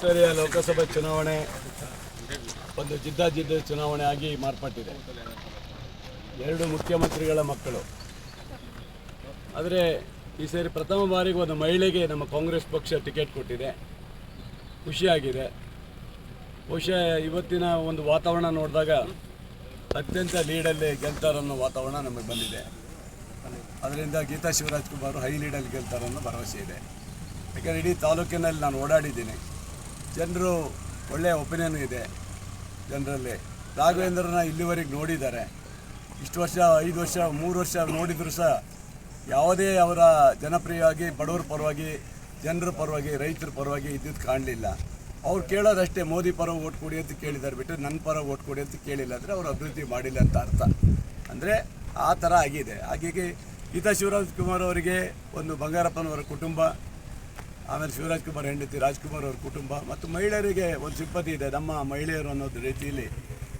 ಸರಿಯ ಲೋಕಸಭೆ ಚುನಾವಣೆ ಒಂದು ಜಿದ್ದಾಜಿದ್ದ ಚುನಾವಣೆ ಆಗಿ ಮಾರ್ಪಟ್ಟಿದೆ. ಎರಡು ಮುಖ್ಯಮಂತ್ರಿಗಳ ಮಕ್ಕಳು. ಆದರೆ ಈ ಸಾರಿ ಪ್ರಥಮ ಬಾರಿಗೆ ಒಂದು ಮಹಿಳೆಗೆ ನಮ್ಮ ಕಾಂಗ್ರೆಸ್ ಪಕ್ಷ ಟಿಕೆಟ್ ಕೊಟ್ಟಿದೆ. ಖುಷಿಯಾಗಿದೆ. ಬಹುಶಃ ಇವತ್ತಿನ ಒಂದು ವಾತಾವರಣ ನೋಡಿದಾಗ ಅತ್ಯಂತ ಲೀಡಲ್ಲಿ ಗೆಲ್ತಾರನ್ನೋ ವಾತಾವರಣ ನಮಗೆ ಬಂದಿದೆ. ಅದರಿಂದ ಗೀತಾ ಶಿವರಾಜ್ ಕುಮಾರ್ ಹೈ ಲೀಡಲ್ಲಿ ಗೆಲ್ತಾರನ್ನೋ ಭರವಸೆ ಇದೆ. ಯಾಕಂದರೆ ಇಡೀ ತಾಲೂಕಿನಲ್ಲಿ ನಾನು ಓಡಾಡಿದ್ದೀನಿ. ಜನರು ಒಳ್ಳೆಯ ಒಪಿನಿಯನ್ ಇದೆ ಜನರಲ್ಲಿ. ರಾಘವೇಂದ್ರನ ಇಲ್ಲಿವರೆಗೆ ನೋಡಿದ್ದಾರೆ. ಇಷ್ಟು ವರ್ಷ, ಐದು ವರ್ಷ, ಮೂರು ವರ್ಷ ನೋಡಿದರೂ ಸಹ ಯಾವುದೇ ಅವರ ಜನಪ್ರಿಯವಾಗಿ, ಬಡವರ ಪರವಾಗಿ, ಜನರ ಪರವಾಗಿ, ರೈತರ ಪರವಾಗಿ ಇದ್ದಿದ್ದು ಕಾಣಲಿಲ್ಲ. ಅವ್ರು ಕೇಳೋದಷ್ಟೇ ಮೋದಿ ಪರ ಓಟ್ ಕೊಡಿ ಅಂತ ಕೇಳಿದ್ದಾರೆ ಬಿಟ್ಟರೆ ನನ್ನ ಪರ ಓಟ್ ಕೊಡಿ ಅಂತ ಕೇಳಿಲ್ಲ ಅಂದರೆ ಅವರು ಅಭಿವೃದ್ಧಿ ಮಾಡಿಲ್ಲ ಅಂತ ಅರ್ಥ. ಅಂದರೆ ಆ ಥರ ಆಗಿದೆ. ಹಾಗಾಗಿ ಗೀತಾ ಶಿವರಾಜ್ ಕುಮಾರ್ ಅವರಿಗೆ ಒಂದು ಬಂಗಾರಪ್ಪನವರ ಕುಟುಂಬ ಆಮೇಲೆ ಶಿವರಾಜ್ ಕುಮಾರ್ ಹೆಂಡತಿ ರಾಜ್ಕುಮಾರ್ ಅವ್ರ ಕುಟುಂಬ ಮತ್ತು ಮಹಿಳೆಯರಿಗೆ ಒಂದು ಸಿಂಪತಿ ಇದೆ. ನಮ್ಮ ಮಹಿಳೆಯರು ಅನ್ನೋದು ರೀತಿಯಲ್ಲಿ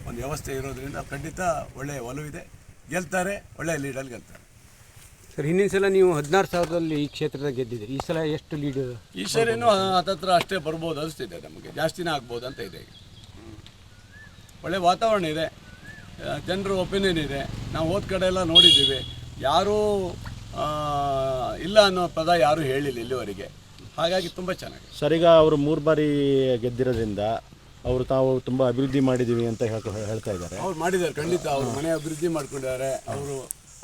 ಒಂದು ವ್ಯವಸ್ಥೆ ಇರೋದ್ರಿಂದ ಖಂಡಿತ ಒಳ್ಳೆಯ ಒಲವಿದೆ ಗೆಲ್ತಾರೆ ಒಳ್ಳೆಯ ಲೀಡಲ್ಲಿ ಗೆಲ್ತಾರೆ. ಸರ್ ಹಿಂದಿನ ಸಲ ನೀವು ಹದಿನಾರು ಸಾವಿರದಲ್ಲಿ ಈ ಕ್ಷೇತ್ರದಾಗ ಗೆದ್ದಿದ್ದೀರಿ. ಈ ಸಲ ಎಷ್ಟು ಲೀಡ್ ಈ ಸರಿನೂ ಹತ್ತತ್ರ ಅಷ್ಟೇ ಬರ್ಬೋದು ಅನಿಸ್ತಿದೆ ನಮಗೆ. ಜಾಸ್ತಿನೇ ಆಗ್ಬೋದು ಅಂತ ಇದೆ ಒಳ್ಳೆ ವಾತಾವರಣ ಇದೆ. ಜನರ ಒಪಿನಿಯನ್ ಇದೆ. ನಾವು ಹೋದ ಕಡೆ ಎಲ್ಲ ನೋಡಿದ್ದೀವಿ. ಯಾರೂ ಇಲ್ಲ ಅನ್ನೋ ಪದ ಯಾರೂ ಹೇಳಿಲ್ಲ ಇಲ್ಲಿವರೆಗೆ. ಹಾಗಾಗಿ ತುಂಬ ಚೆನ್ನಾಗಿದೆ. ಸರ್ ಈಗ ಅವರು ಮೂರು ಬಾರಿ ಗೆದ್ದಿರೋದ್ರಿಂದ ಅವರು ತಾವು ತುಂಬ ಅಭಿವೃದ್ಧಿ ಮಾಡಿದ್ದೀವಿ ಅಂತ ಹೇಳ್ಕೊ ಹೇಳ್ತಾ ಇದ್ದಾರೆ. ಅವ್ರು ಮಾಡಿದ್ದಾರೆ ಖಂಡಿತ ಅವರು ಮನೆ ಅಭಿವೃದ್ಧಿ ಮಾಡ್ಕೊಂಡಿದ್ದಾರೆ ಅವರು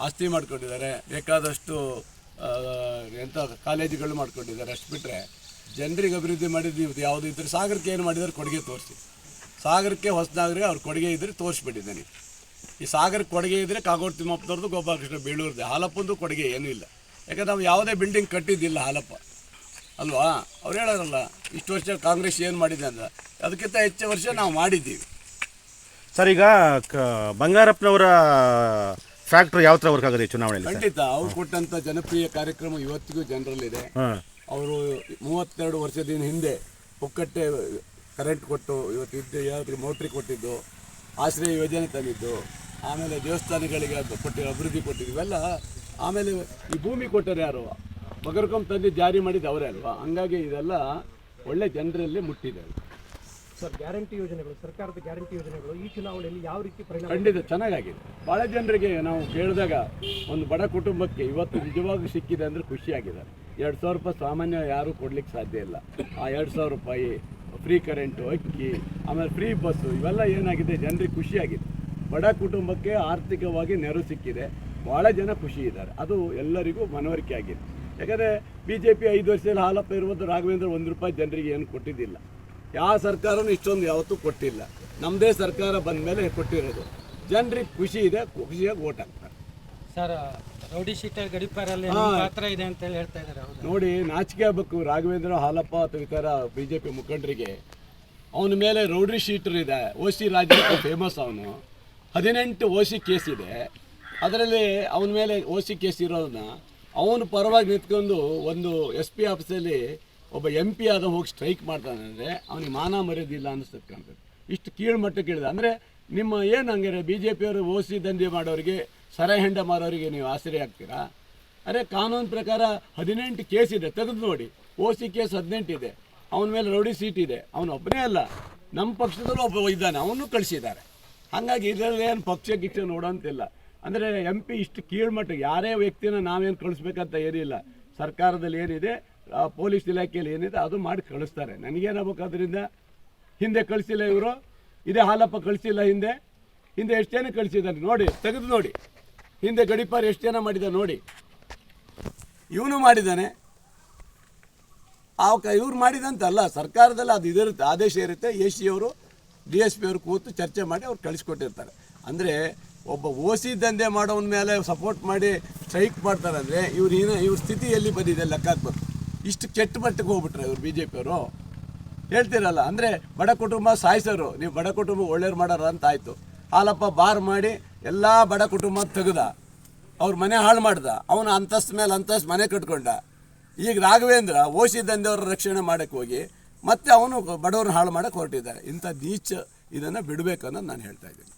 ಆಸ್ತಿ ಮಾಡ್ಕೊಂಡಿದ್ದಾರೆ ಬೇಕಾದಷ್ಟು ಎಂಥ ಕಾಲೇಜುಗಳು ಮಾಡ್ಕೊಂಡಿದ್ದಾರೆ ಅಷ್ಟು ಬಿಟ್ಟರೆ ಜನರಿಗೆ ಅಭಿವೃದ್ಧಿ ಮಾಡಿದ್ದು ಯಾವುದು ಇದ್ದರೆ ಸಾಗರಕ್ಕೆ ಏನು ಮಾಡಿದ್ದಾರೆ ಕೊಡುಗೆ ತೋರಿಸಿ. ಸಾಗರಕ್ಕೆ ಹೊಸದಾಗ್ರೆ ಅವ್ರು ಕೊಡುಗೆ ಇದ್ದರೆ ತೋರಿಸ್ಬಿಟ್ಟಿದ್ದಾನೆ ಈ ಸಾಗರಕ್ಕೆ ಕೊಡುಗೆ ಇದ್ದರೆ ಕಾಗೋಡು ತಿಮ್ಮಪ್ಪನವ್ರದ್ದು ಗೋಪಾಲಕೃಷ್ಣ ಬೇಳೂರ್ದು ಹಾಲಪ್ಪಂದು ಕೊಡುಗೆ ಏನೂ ಇಲ್ಲ. ಯಾಕಂದ್ರೆ ನಾವು ಯಾವುದೇ ಬಿಲ್ಡಿಂಗ್ ಕಟ್ಟಿದ್ದಿಲ್ಲ ಹಾಲಪ್ಪ. ಅಲ್ವಾ? ಅವ್ರು ಹೇಳೋರಲ್ಲ ಇಷ್ಟು ವರ್ಷ ಕಾಂಗ್ರೆಸ್ ಏನು ಮಾಡಿದೆ ಅಂತ. ಅದಕ್ಕಿಂತ ಹೆಚ್ಚು ವರ್ಷ ನಾವು ಮಾಡಿದ್ದೀವಿ. ಸರ್ ಈಗ ಕ ಬಂಗಾರಪ್ಪನವರ ಫ್ಯಾಕ್ಟ್ರಿ ಯಾವ ಥರ ವರ್ಕ್ ಆಗುತ್ತೆ ಈ ಚುನಾವಣೆಯಲ್ಲಿ ಖಂಡಿತ ಅವ್ರು ಕೊಟ್ಟಂತ ಜನಪ್ರಿಯ ಕಾರ್ಯಕ್ರಮ ಇವತ್ತಿಗೂ ಜನರಲ್ಲಿದೆ. ಹಾಂ. ಅವರು ಮೂವತ್ತೆರಡು ವರ್ಷದ ಹಿಂದೆ ಪುಕ್ಕಟ್ಟೆ ಕರೆಂಟ್ ಕೊಟ್ಟು ಇವತ್ತು ಇದ್ದ ಯಾವ್ದು ಮೋಟ್ರಿ ಕೊಟ್ಟಿದ್ದು ಆಶ್ರಯ ಯೋಜನೆ ತಂದಿದ್ದು ಆಮೇಲೆ ದೇವಸ್ಥಾನಗಳಿಗೆ ಅದು ಕೊಟ್ಟಿರೋ ಅಭಿವೃದ್ಧಿ ಕೊಟ್ಟಿದ್ದು ಇವೆಲ್ಲ ಆಮೇಲೆ ಈ ಭೂಮಿ ಕೊಟ್ಟರು ಯಾರು? ಬಗರ್ಕೊಂ ತಂದು ಜಾರಿ ಮಾಡಿದ್ದು ಅವರೇ ಅಲ್ವಾ? ಹಂಗಾಗಿ ಇದೆಲ್ಲ ಒಳ್ಳೆ ಜನರಲ್ಲಿ ಮುಟ್ಟಿದೆ. ಸರ್ ಗ್ಯಾರಂಟಿ ಯೋಜನೆಗಳು ಸರ್ಕಾರದ ಗ್ಯಾರಂಟಿ ಯೋಜನೆಗಳು ಈ ಚುನಾವಣೆಯಲ್ಲಿ ಯಾವ ರೀತಿ ಪರಿಣಾಮ ಖಂಡಿತ ಚೆನ್ನಾಗಾಗಿದೆ. ಭಾಳ ಜನರಿಗೆ ನಾವು ಕೇಳಿದಾಗ ಒಂದು ಬಡ ಕುಟುಂಬಕ್ಕೆ ಇವತ್ತು ನಿಜವಾಗೂ ಸಿಕ್ಕಿದೆ ಅಂದರೆ ಖುಷಿಯಾಗಿದೆ ಎರಡು ಸಾವಿರ ರೂಪಾಯಿ ಸಾಮಾನ್ಯ ಯಾರೂ ಕೊಡ್ಲಿಕ್ಕೆ ಸಾಧ್ಯ ಇಲ್ಲ. ಆ ಎರಡು ಸಾವಿರ ರೂಪಾಯಿ ಫ್ರೀ ಕರೆಂಟು ಅಕ್ಕಿ ಆಮೇಲೆ ಫ್ರೀ ಬಸ್ಸು ಇವೆಲ್ಲ ಏನಾಗಿದೆ? ಜನರಿಗೆ ಖುಷಿಯಾಗಿದೆ ಬಡ ಕುಟುಂಬಕ್ಕೆ ಆರ್ಥಿಕವಾಗಿ ನೆರವು ಸಿಕ್ಕಿದೆ. ಭಾಳ ಜನ ಖುಷಿ ಇದ್ದಾರೆ. ಅದು ಎಲ್ಲರಿಗೂ ಮನವರಿಕೆ ಆಗಿದೆ. ಯಾಕಂದರೆ ಬಿ ಜೆ ಪಿ ಐದು ವರ್ಷದಲ್ಲಿ ಹಾಲಪ್ಪ ಇರುವಂಥ ರಾಘವೇಂದ್ರ ಒಂದು ರೂಪಾಯಿ ಜನರಿಗೆ ಏನು ಕೊಟ್ಟಿದ್ದಿಲ್ಲ. ಯಾವ ಸರ್ಕಾರನೂ ಇಷ್ಟೊಂದು ಯಾವತ್ತೂ ಕೊಟ್ಟಿಲ್ಲ. ನಮ್ಮದೇ ಸರ್ಕಾರ ಬಂದ ಮೇಲೆ ಕೊಟ್ಟಿರೋದು. ಜನರಿಗೆ ಖುಷಿ ಇದೆ ಖುಷಿಯಾಗಿ ಓಟ್ ಹಾಕ್ತಾರೆ. ಸರ್ ರೌಡಿ ಶೀಟರ್ ಗಡಿಪಾರಲ್ಲಿ ಪಾತ್ರ ಇದೆ ಅಂತ ಹೇಳಿ ಹೇಳ್ತಾ ಇದ್ದಾರೆ ನೋಡಿ ನಾಚಿಕೆ ಆಗಬೇಕು ರಾಘವೇಂದ್ರ ಹಾಲಪ್ಪ ಅಥವಾ ಇತರ ಬಿ ಜೆ ಪಿ ಮುಖಂಡರಿಗೆ. ಅವನ ಮೇಲೆ ರೌಡ್ರಿ ಶೀಟರ್ ಇದೆ. ಓ ಸಿ ರಾಜ ಫೇಮಸ್ ಅವನು. ಹದಿನೆಂಟು ಓ ಸಿ ಕೇಸ್ ಇದೆ. ಅದರಲ್ಲಿ ಅವನ ಮೇಲೆ ಓ ಸಿ ಕೇಸ್ ಇರೋದನ್ನ ಅವನು ಪರವಾಗಿ ನಿಂತ್ಕೊಂಡು ಒಂದು ಎಸ್ ಪಿ ಆಫೀಸಲ್ಲಿ ಒಬ್ಬ ಎಂ ಪಿ ಆದ ಹೋಗಿ ಸ್ಟ್ರೈಕ್ ಮಾಡ್ತಾನೆ ಅಂದರೆ ಅವನಿಗೆ ಮಾನ ಮರ್ಯಾದಿಲ್ಲ ಅನ್ನಿಸ್ತದೆ ಕಾಣ್ತದೆ. ಇಷ್ಟು ಕೀಳು ಮಟ್ಟಕ್ಕೆ ಇಳಿದ ಅಂದರೆ ನಿಮ್ಮ ಏನು ಹಂಗಾರೆ ಬಿ ಜೆ ಪಿಯವರು ಓ ಸಿ ದಂಧೆ ಮಾಡೋರಿಗೆ, ಸರ ಹೆಂಡ ಮಾರೋರಿಗೆ ನೀವು ಆಸರೆ ಆಗ್ತೀರಾ? ಅರೆ ಕಾನೂನು ಪ್ರಕಾರ ಹದಿನೆಂಟು ಕೇಸ್ ಇದೆ, ತೆಗೆದು ನೋಡಿ. ಓ ಸಿ ಕೇಸ್ ಹದಿನೆಂಟು ಇದೆ. ಅವನ ಮೇಲೆ ರೌಡಿ ಸೀಟ್ ಇದೆ. ಅವನು ಒಬ್ಬನೇ ಅಲ್ಲ. ನಮ್ಮ ಪಕ್ಷದಲ್ಲೂ ಒಬ್ಬ ಇದ್ದಾನೆ. ಅವನು ಕಳಿಸಿದ್ದಾರೆ. ಹಾಗಾಗಿ ಇದರಲ್ಲಿ ಏನು ಪಕ್ಷ ಗಿಕ್ಷ ನೋಡೋಂತಿಲ್ಲ. ಅಂದರೆ ಎಂ ಪಿ ಇಷ್ಟು ಕೀಳ್ಮಟ್ಟ ಯಾರೇ ವ್ಯಕ್ತಿನ ನಾವೇನು ಕಳಿಸ್ಬೇಕಂತ ಏನಿಲ್ಲ. ಸರ್ಕಾರದಲ್ಲಿ ಏನಿದೆ ಪೊಲೀಸ್ ಇಲಾಖೆಯಲ್ಲಿ ಏನಿದೆ, ಅದು ಮಾಡಿ ಕಳಿಸ್ತಾರೆ. ನನಗೇನಾಗಬೇಕು ಅದರಿಂದ ಹಿಂದೆ ಕಳಿಸಿಲ್ಲ ಇವರು, ಇದೇ ಹಾಲಪ್ಪ ಕಳಿಸಿಲ್ಲ ಹಿಂದೆ ಹಿಂದೆ ಎಷ್ಟು ಜನ ಕಳಿಸಿದ್ದಾನೆ ನೋಡಿ, ತೆಗೆದು ನೋಡಿ. ಹಿಂದೆ ಗಡಿಪಾರು ಎಷ್ಟು ಜನ ಮಾಡಿದ ನೋಡಿ. ಇವನು ಮಾಡಿದ್ದಾನೆ. ಆ ಇವ್ರು ಮಾಡಿದಂತಲ್ಲ, ಸರ್ಕಾರದಲ್ಲಿ ಅದು ಇದಿರುತ್ತೆ, ಆದೇಶ ಇರುತ್ತೆ. ಎ ಸಿ ಅವರು, ಡಿ ಎಸ್ ಪಿ ಅವರು ಕೂತು ಚರ್ಚೆ ಮಾಡಿ ಅವ್ರು ಕಳಿಸ್ಕೊಟ್ಟಿರ್ತಾರೆ. ಅಂದರೆ ಒಬ್ಬ ಓ ಸಿ ದಂಧೆ ಮಾಡೋವನ ಮೇಲೆ ಸಪೋರ್ಟ್ ಮಾಡಿ ಸ್ಟ್ರೈಕ್ ಮಾಡ್ತಾರೆ ಅಂದರೆ ಇವ್ರು ಏನು, ಇವ್ರ ಸ್ಥಿತಿ ಎಲ್ಲಿ ಬಂದಿದೆ ಲೆಕ್ಕ ಹಾಕ್ಬೇಕು ಇಷ್ಟು ಕೆಟ್ಟ ಮಟ್ಟಕ್ಕೆ ಹೋಗ್ಬಿಟ್ರೆ ಇವ್ರು ಬಿ ಜೆ ಪಿಯವರು ಹೇಳ್ತಿರಲ್ಲ, ಅಂದರೆ ಬಡ ಕುಟುಂಬ ಸಾಯಿಸೋರು, ನೀವು ಬಡ ಕುಟುಂಬ ಒಳ್ಳೇರು ಮಾಡೋರು ಅಂತ ಆಯಿತು. ಹಾಲಪ್ಪ ಬಾರ್ ಮಾಡಿ ಎಲ್ಲ ಬಡ ಕುಟುಂಬ ತೆಗೆದ, ಅವ್ರ ಮನೆ ಹಾಳು ಮಾಡ್ದ, ಅವನು ಅಂತಸ್ತು ಮೇಲೆ ಅಂತಸ್ತು ಮನೆ ಕಟ್ಕೊಂಡ. ಈಗ ರಾಘವೇಂದ್ರ ಓಸಿ ದಂಧೆಯವ್ರ ರಕ್ಷಣೆ ಮಾಡಕ್ಕೆ ಹೋಗಿ ಮತ್ತೆ ಅವನು ಬಡವ್ರನ್ನ ಹಾಳು ಮಾಡಕ್ಕೆ ಹೊರಟಿದ್ದಾರೆ. ಇಂಥ ನೀಚ ಇದನ್ನು ಬಿಡಬೇಕು ನಾನು ಹೇಳ್ತಾ ಇದ್ದೀನಿ.